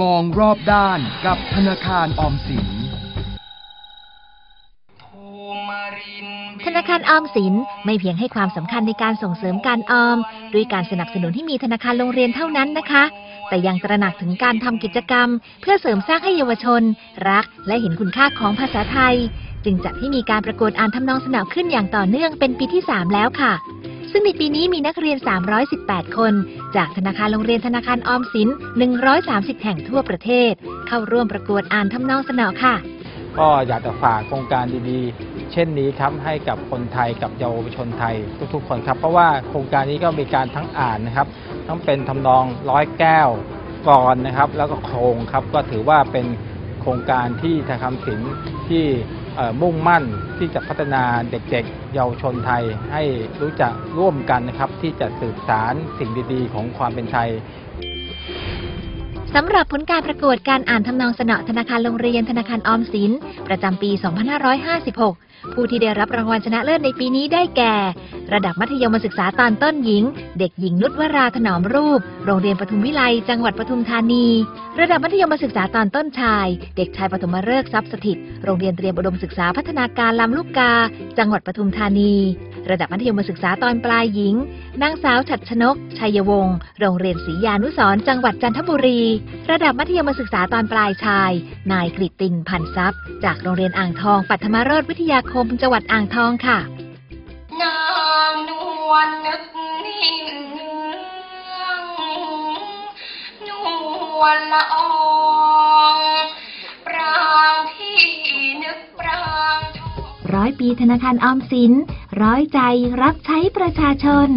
มองรอบด้านกับธนาคารออมสิน ธนาคารออมสินไม่เพียงให้ความสำคัญในการส่งเสริมการออม ด้วยการสนับสนุนให้มีธนาคารโรงเรียนเท่านั้นนะคะ แต่ยังตระหนักถึงการทำกิจกรรม เพื่อเสริมสร้างให้เยาวชน รัก และเห็นคุณค่าของภาษาไทย จึงจัดให้มีการประกวดอ่านทำนองสนอขึ้นอย่างต่อเนื่องเป็นปีที่ 3 แล้วค่ะ ซึ่งในปีนี้มีนักเรียน 318 คน จากธนาคารโรงเรียนธนาคารออมสิน 130 แห่งทั่วประเทศ เข้าร่วมประกวดอ่านทำนองสนอค่ะ ก็อยากจะฝากโครงการดีๆ เช่นนี้ครับให้กับคนไทยกับเยาวชนไทยทุกๆ คนครับ เพราะว่าโครงการนี้ก็มีการทั้งอ่านนะครับ ทั้งเป็นทำนองร้อยแก้วกรนะครับ แล้วก็โครงครับก็ถือว่าเป็นโครงการที่ธนาคารศิลที่ มุ่งมั่นที่จะพัฒนาเด็กๆ เยาวชนไทยให้รู้จักร่วมกันนะครับ ที่จะสืบสารสิ่งดีๆ ของความเป็นไทยสำหรับผลการประกวดการอ่านทำนองสนอธนาคารโรงเรียนธนาคารออมสิน ประจำปี 2556 ผู้ที่ได้รับรางวัลชนะเลิศในปีนี้ได้แก่ ระดับมัธยมศึกษาตอนต้นหญิง เด็กหญิงนุชวราถนอมรูป โรงเรียนปทุมวิไลจังหวัดปทุมธานี ระดับมัธยมศึกษาตอนต้นชาย เด็กชายปฐมฤกษ์ทรัพย์สถิต โรงเรียนเตรียมอุดมศึกษาพัฒนาการลำลูกกา จังหวัดปทุมธานี ระดับมัธยมศึกษาตอนปลายหญิง นางสาวฉัดชนก ชัยวงศ์โรงเรียนศรียานุสรจังหวัดจันทบุรี ระดับมัธยมศึกษาตอนปลายชาย นายกฤตินพันทรัพย์ จากโรงเรียนอ่างทองปัทมโรธวิทยาคมจังหวัดอ่างทองค่ะ วลนึกนิ่งนวลละอองปรางที่นึกปรางร้อยปีธนาคารออมสิน ร้อยใจรับใช้ประชาชน